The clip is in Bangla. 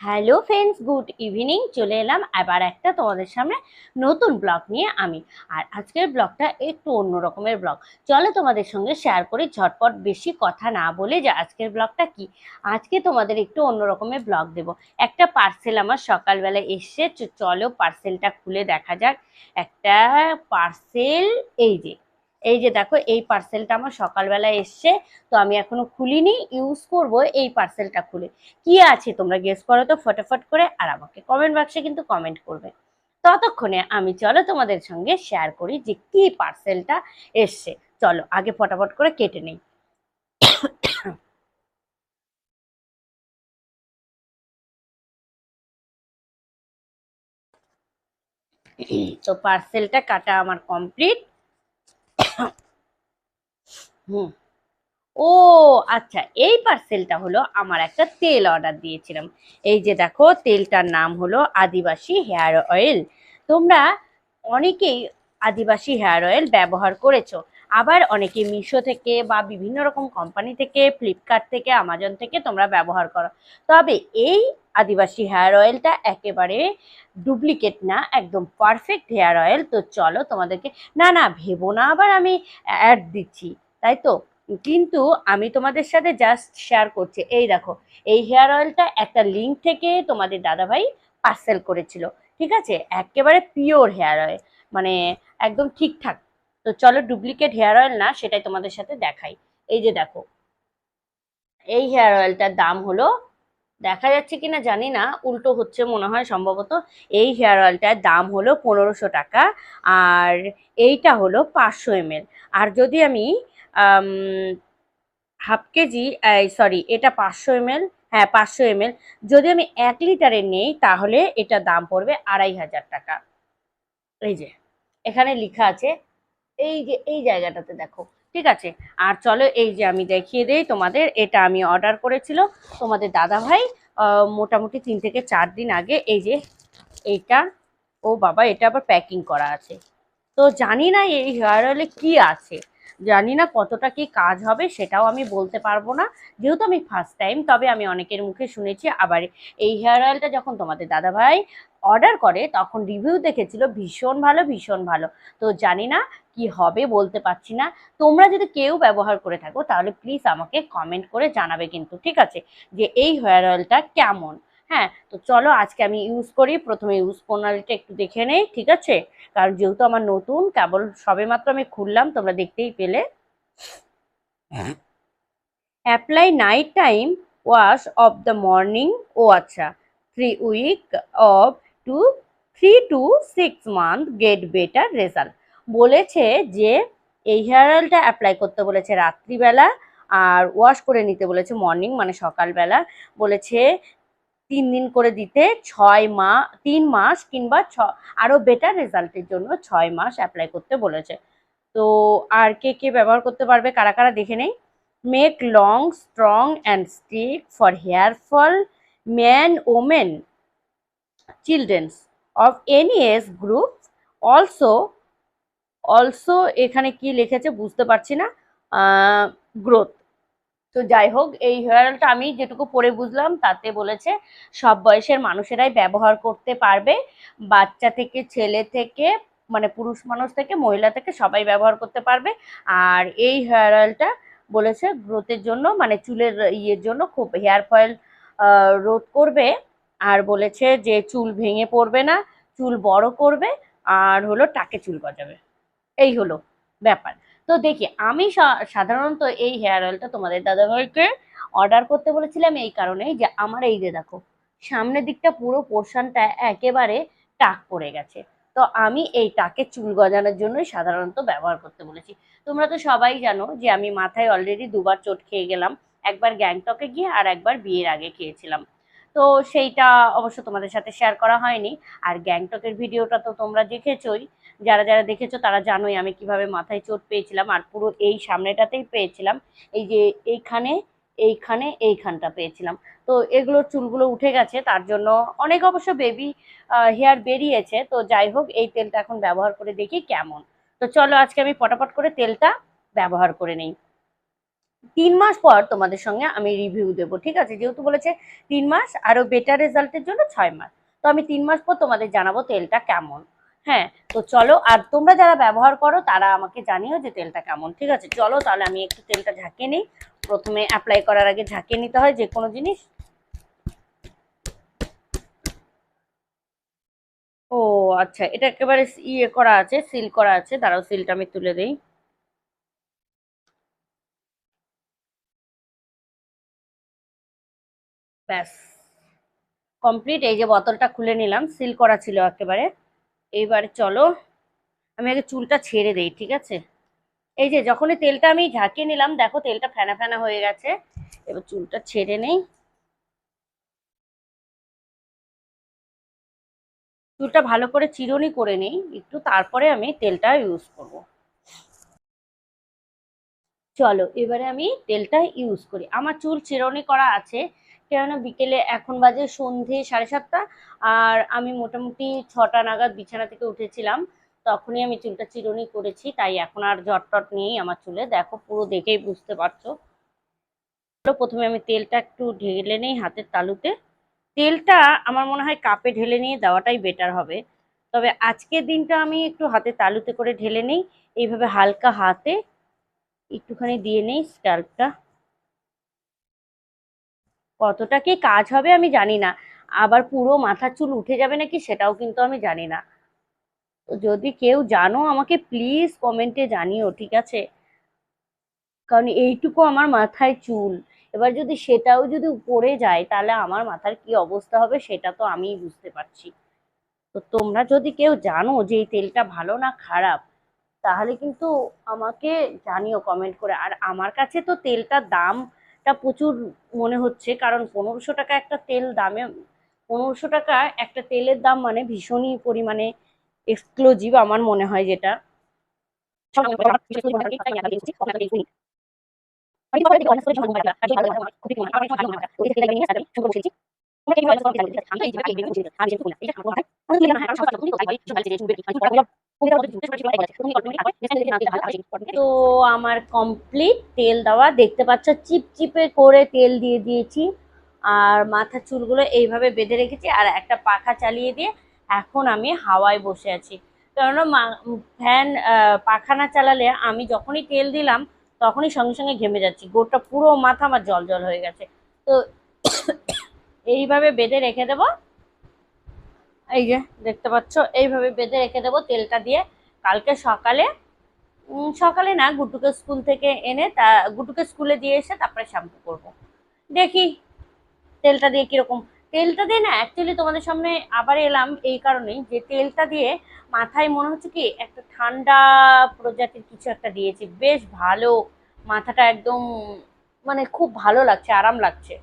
হ্যালো ফ্রেন্ডস গুড ইভিনিং চলে এলাম আবার একটা তোমাদের সামনে নতুন ব্লগ নিয়ে আমি। আর আজকের ব্লগটা একটু অন্য রকমের ব্লগ চলো তোমাদের সঙ্গে শেয়ার করি, ঝটপট বেশি কথা না বলে যে আজকের ব্লগটা কি। আজকে তোমাদের একটু অন্য রকমের ব্লগ দেব। একটা পার্সেল আমার সকালবেলা এসছে চ- চলো পার্সেলটা খুলে দেখা যাক। একটা পার্সেল এই যে এই যে দেখো, এই পার্সেলটা আমার সকালবেলা এসছে, তো আমি এখনও খুলিনি ইউজ করব এই পার্সেলটা খুলে। কি আছে তোমরা গেস করো তো ফটাফট করে, আর আমাকে কমেন্ট বাক্সে কিন্তু কমেন্ট করবে। ততক্ষণে আমি চলো তোমাদের সঙ্গে শেয়ার করি যে কি পার্সেলটা এসছে। চলো, আগে ফটাফট করে কেটে নেই। তো পার্সেলটা কাটা আমার কমপ্লিট হুম। ও আচ্ছা এই পার্সেলটা হলো আমার একটা তেল অর্ডার দিয়েছিলাম। এই যে দেখো, তেলটার নাম হলো আদিবাসী হেয়ার অয়েল তোমরা অনেকেই আদিবাসী হেয়ার অয়েল ব্যবহার করেছ। আবার অনেকে মিশো থেকে বা বিভিন্ন রকম কোম্পানি থেকে ফ্লিপকার্ট থেকে আমাজন থেকে তোমরা ব্যবহার করো। তবে এই আদিবাসী হেয়ার অয়েলটা একেবারে ডুপ্লিকেট না, একদম পারফেক্ট হেয়ার অয়েল তো চলো তোমাদেরকে, না না, ভেবো না, আবার আমি অ্যাড দিচ্ছি। তাই তো কিন্তু আমি তোমাদের সাথে জাস্ট শেয়ার করছি। এই দেখো, এই হেয়ার অয়েলটা একটা লিঙ্ক থেকে তোমাদের দাদাভাই পার্সেল করেছিল, ঠিক আছে? একেবারে পিওর হেয়ার অয়েল মানে একদম ঠিকঠাক। তো চলো ডুপ্লিকেট হেয়ার অয়েল না, সেটাই তোমাদের সাথে দেখাই। এই যে দেখো, এই হেয়ার অয়েলটার দাম হলো দেখা যাচ্ছে কিনা জানি না, উল্টো হচ্ছে মনে হয় সম্ভবত এই হেয়ার অয়েলটার দাম হলো পনেরোশো টাকা আর এইটা হলো পাঁচশো এমএল। আর যদি আমি হাফ কেজি সরি, এটা পাঁচশো এমএল হ্যাঁ পাঁচশো এমএল, যদি আমি এক লিটারের নেই তাহলে এটা দাম পড়বে আড়াই হাজার টাকা। এই যে, এখানে লেখা আছে, এই যে, এই জায়গাটাতে দেখো ঠিক আছে? আর চলো, এই যে আমি দেখিয়ে দেই তোমাদের, এটা আমি অর্ডার করেছিল তোমাদের দাদা ভাই মোটামুটি তিন থেকে চার দিন আগে। এই যে, এইটা, ও বাবা, এটা আবার প্যাকিং করা আছে। তো জানি না এই হেয়ার অয়েলে কী আছে। জানি না কতটা কি কাজ হবে, সেটাও আমি বলতে পারব না। যেহেতু আমি ফার্স্ট টাইম তবে আমি অনেকের মুখে শুনেছি। আবার এই হেয়ার অয়েলটা যখন তোমাদের দাদাভাই অর্ডার করে, তখন রিভিউ দেখেছিল, ভীষণ ভালো ভীষণ ভালো। তো জানি না কি হবে, বলতে পারছি না। তোমরা যদি কেউ ব্যবহার করে থাকো, তাহলে প্লিজ আমাকে কমেন্ট করে জানাবে কিন্তু, ঠিক আছে? যে এই হেয়ার অয়েলটা কেমন? হ্যাঁ তো চলো আজকে আমি ইউজ করি। প্রথমে ইউজ প্রণালীটা একটু দেখে নেই, ঠিক আছে? কারণ যেহেতু আমার নতুন কেবল সবেমাত্র আমি খুললাম তোমরা দেখতেই পেলে। Apply night time wash of the morning ও আচ্ছা three week of two three two six month get better result বলেছে যে এই হেয়ার অয়েলটা অ্যাপ্লাই করতে বলেছে রাত্রিবেলা আর ওয়াশ করে নিতে বলেছে মর্নিং মানে সকালবেলা। বলেছে তিন দিন করে দিতে ছয় মা, তিন মাস কিংবা ছ আরও বেটার রেজাল্টের জন্য ছয় মাস অ্যাপ্লাই করতে বলেছে। তো আর কে কে ব্যবহার করতে পারবে কারা কারা দেখে নেই? Make long strong and stick for hair fall man women childrens of any age group also also এখানে কি লিখেছে বুঝতে পারছি না। গ্রোথ তো যাই হোক, এই হেয়ার অয়েলটা আমি যেটুকু পরে বুঝলাম, তাতে বলেছে সব বয়সের মানুষেরাই ব্যবহার করতে পারবে। বাচ্চা থেকে, ছেলে থেকে মানে পুরুষ মানুষ থেকে, মহিলা থেকে সবাই ব্যবহার করতে পারবে। আর এই হেয়ার অয়েলটা বলেছে গ্রোথের জন্য মানে চুলের ইয়ের জন্য খুব হেয়ার ফয়েল রোধ করবে। আর বলেছে যে চুল ভেঙে পড়বে না, চুল বড় করবে, আর হলো টাকে চুল গজাবে। এই হলো ব্যাপার। তো দেখি, আমি সাধারণত এই হেয়ার অয়েলটা তোমাদের দাদাভাইকে অর্ডার করতে বলেছিলাম এই কারণেই যে, আমার এই যে দেখো, সামনের দিকটা পুরো পোর্শনটা একেবারে টাক পড়ে গেছে। তো আমি এই টাকে চুল গজানোর জন্যই সাধারণত ব্যবহার করতে বলেছি। তোমরা তো সবাই জানো যে, আমি মাথায় অলরেডি দুবার চোট খেয়ে গেলাম। একবার গ্যাংটকে গিয়ে আর একবার বিয়ের আগে খেয়েছিলাম। তো সেইটা অবশ্য তোমাদের সাথে শেয়ার করা হয়নি। আর গ্যাংটকের ভিডিওটা তো তোমরা দেখেছোই। যারা যারা দেখেছ তারা জানোই আমি কীভাবে মাথায় চোট পেয়েছিলাম আর পুরো এই সামনেটাতেই পেয়েছিলাম। এই যে এইখানে এইখানে, এইখানটা পেয়েছিলাম। তো এগুলোর চুলগুলো উঠে গেছে, তার জন্য অনেক অবশ্য বেবি হেয়ার বেরিয়েছে। তো যাই হোক, এই তেলটা এখন ব্যবহার করে দেখি কেমন। তো চলো আজকে আমি পটাপট করে তেলটা ব্যবহার করে নেই। তিন মাস পর তোমাদের সঙ্গে আমি রিভিউ দেবো, ঠিক আছে? যেহেতু বলেছে তিন মাস, আরও বেটার রেজাল্টের জন্য ছয় মাস। তো আমি তিন মাস পর তোমাদের জানাব তেলটা কেমন। হ্যাঁ তো চলো, আর তোমরা যারা ব্যবহার করো, তারা আমাকে জানিও যে তেলটা কেমন, ঠিক আছে? চলো, তাহলে আমি একটু তেলটা ঝাঁকিয়ে নিই। প্রথমে অ্যাপ্লাই করার আগে ঝাঁকিয়ে নিতে হয় যে কোনো জিনিস। ও আচ্ছা এটা একেবারে ইয়ে করা আছে সিল করা আছে। দাঁড়াও সিলটা আমি তুলে দিই। ব্যাস কমপ্লিট এই যে বোতলটা খুলে নিলাম সিল করা ছিল একেবারে। এইবারে চলো, আমি আগে চুলটা ছেড়ে দেই, ঠিক আছে? এই যে, যখনই তেলটা আমি ঝাঁকিয়ে নিলাম, দেখো তেলটা ফেনা ফেনা হয়ে গেছে। এবার চুলটা ছেড়ে নেই। চুলটা ভালো করে চিরুনি করে নিই, একটু তারপরে আমি তেলটা ইউজ করব। চলো, এবারে আমি তেলটা ইউজ করি। আমার চুল চিরুনি করা আছে কেননা বিকেলে এখন বাজে সন্ধে সাড়ে সাতটা, আর আমি মোটামুটি ছটা নাগাদ বিছানা থেকে উঠেছিলাম। তখনই আমি চুলটা চিরুনি করেছি, তাই এখন আর জট টট নেই আমার চুলে। দেখো, পুরো দেখেই বুঝতে পারছ। প্রথমে আমি তেলটা একটু ঢেলে নেই হাতের তালুতে। তেলটা আমার মনে হয় কাপে ঢেলে নিয়ে দেওয়াটাই বেটার হবে। তবে আজকের দিনটা আমি একটু হাতে তালুতে করে ঢেলে নেই, এইভাবে হালকা হাতে একটুখানি দিয়ে নেই স্ক্যাল্পটা কতটা কি কাজ হবে আমি জানি না। আবার পুরো মাথার চুল উঠে যাবে নাকি সেটাও কিন্তু আমি জানি না। তো যদি কেউ জানো আমাকে প্লিজ কমেন্টে জানিও, ঠিক আছে? কারণ এইটুকু আমার মাথায় চুল। এবার যদি সেটাও যদি পড়ে যায়, তাহলে আমার মাথার কি অবস্থা হবে সেটা তো আমিই বুঝতে পারছি। তো তোমরা যদি কেউ জানো যে এই তেলটা ভালো না খারাপ, তাহলে কিন্তু আমাকে জানিও কমেন্ট করে। আর আমার কাছে তো তেলটার দামটা প্রচুর মনে হচ্ছে, কারণ পনেরোশো টাকা একটা তেল দামে, পনেরোশো টাকা একটা তেলের দাম মানে ভীষণই পরিমাণে এক্সক্লুসিভ আমার মনে হয় যেটা। তো আমার কমপ্লিট তেল দেওয়া, দেখতে পাচ্ছ চিপচিপে করে তেল দিয়ে দিয়েছি। আর মাথার চুলগুলো এইভাবে বেঁধে রেখেছি, আর একটা পাখা চালিয়ে দিয়ে এখন আমি হাওয়ায় বসে আছি। কেননা ফ্যান পাখা না চালালে আমি যখনই তেল দিলাম, তখনই সঙ্গে সঙ্গে ঘেমে যাচ্ছি। গোটা পুরো মাথা আমার জল জল হয়ে গেছে। তো এইভাবে বেঁধে রেখে দেবো এই যে, দেখতে পাচ্ছ? এইভাবে বেঁধে রেখে দেবো তেলটা দিয়ে। কালকে সকালে সকালে না গুটুকে স্কুল থেকে এনে তা গুটুকে স্কুলে দিয়ে এসে তারপরে শ্যাম্পু করব। দেখি তেলটা দিয়ে কীরকম। তেলটা দিয়ে না অ্যাকচুয়ালি তোমাদের সামনে আবার এলাম এই কারণেই যে তেলটা দিয়ে মাথায় মনে হচ্ছে কি, একটা ঠান্ডা প্রজাতির কিছু একটা দিয়েছি। বেশ ভালো, মাথাটা একদম মানে খুব ভালো লাগছে, আরাম লাগছে।